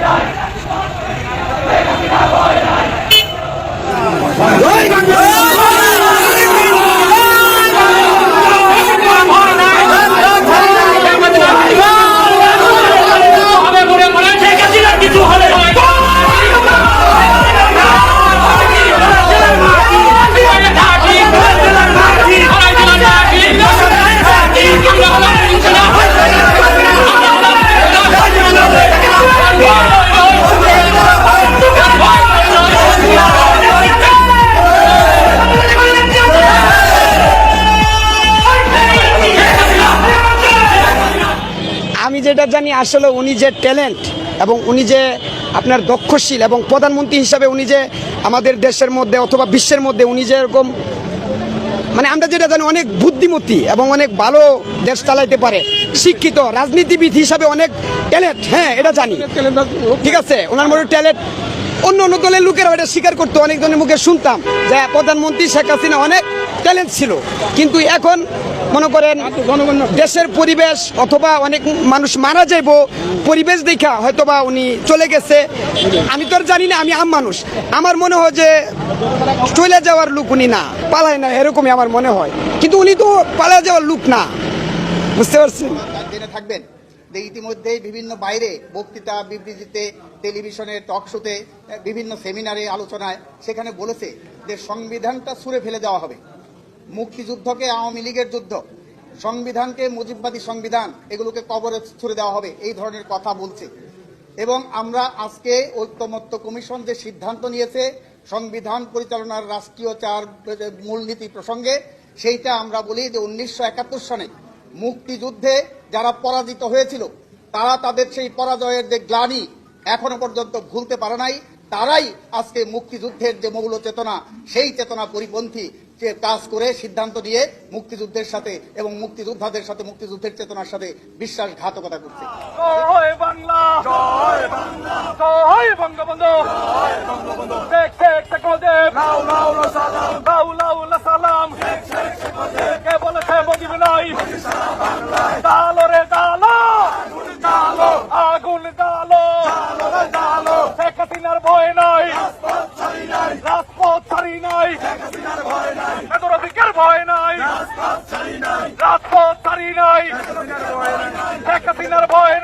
Bye. আসলে উনি যে ট্যালেন্ট এবং উনি যে আপনার দক্ষশীল এবং প্রধানমন্ত্রী হিসাবে উনি যে আমাদের দেশের মধ্যে অথবা বিশ্বের মধ্যে উনি যে এরকম মানে আমরা যেটা জানি অনেক বুদ্ধিমতী এবং অনেক ভালো দেশ চালাইতে পারে শিক্ষিত রাজনীতিবিদ হিসাবে অনেক ট্যালেন্ট হ্যাঁ এটা জানি। ঠিক আছে ওনার মধ্যে ট্যালেন্ট অন্য অন্য দলের লোকেরা এটা স্বীকার করতো অনেক জনের মুখে শুনতাম যে প্রধানমন্ত্রী শেখ হাসিনা অনেক ট্যালেন্ট ছিল। কিন্তু এখন মনে করেন দেশের পরিবেশ অথবা অনেক মানুষ মারা যাইব, পরিবেশ দেখা হয়তোবা উনি চলে গেছে। আমি তো আর জানি না, আমি আম মানুষ। আমার মনে হয় যে চলে যাওয়ার লোক উনি না, পালায় না, এরকমই আমার মনে হয়। কিন্তু উনি তো পালা যাওয়ার লোক না। বুঝতে পারছেন? থাকবেন। ইতিমধ্যেই বিভিন্ন বাইরে বক্তৃতা, বিবৃতিতে, টেলিভিশনে, টক শোতে, বিভিন্ন সেমিনারে, আলোচনায় সেখানে বলেছে যে সংবিধানটা ছুঁড়ে ফেলে দেওয়া হবে। মুক্তিযুদ্ধকে আওয়ামী লীগের যুদ্ধ, সংবিধানকে মুজিববাদী সংবিধান, এগুলোকে কবরে ছুড়ে দেওয়া হবে, এই ধরনের কথা বলছে। এবং আমরা আজকে ঐক্যমত্য কমিশন যে সিদ্ধান্ত নিয়েছে, সংবিধান পরিচালনার রাষ্ট্রীয় চার মূলনীতি প্রসঙ্গে, সেইটা আমরা বলি যে উনিশশো একাত্তর সনে মুক্তিযুদ্ধে যারা পরাজিত হয়েছিল, তারা তাদের সেই পরাজয়ের যে গ্লানি এখনও পর্যন্ত ভুলতে পারে নাই, তারাই আজকে মুক্তিযুদ্ধের যে মৌল চেতনা, সেই চেতনা পরিপন্থী কাজ করে সিদ্ধান্ত নিয়ে মুক্তিযুদ্ধের সাথে এবং মুক্তিযোদ্ধাদের সাথে, মুক্তিযুদ্ধের চেতনার সাথে বিশ্বাসঘাতকতা করছে। মুজিব নাই ডালো রে ডালো ডালো আগুন ডালো ডালো শেখ হাসিনার ভয় নাই! রাজপথ ছাড়ি নাই! মেদরদিকের ভয় নাই ছাড়ি নাই। শেখ হাসিনার ভয়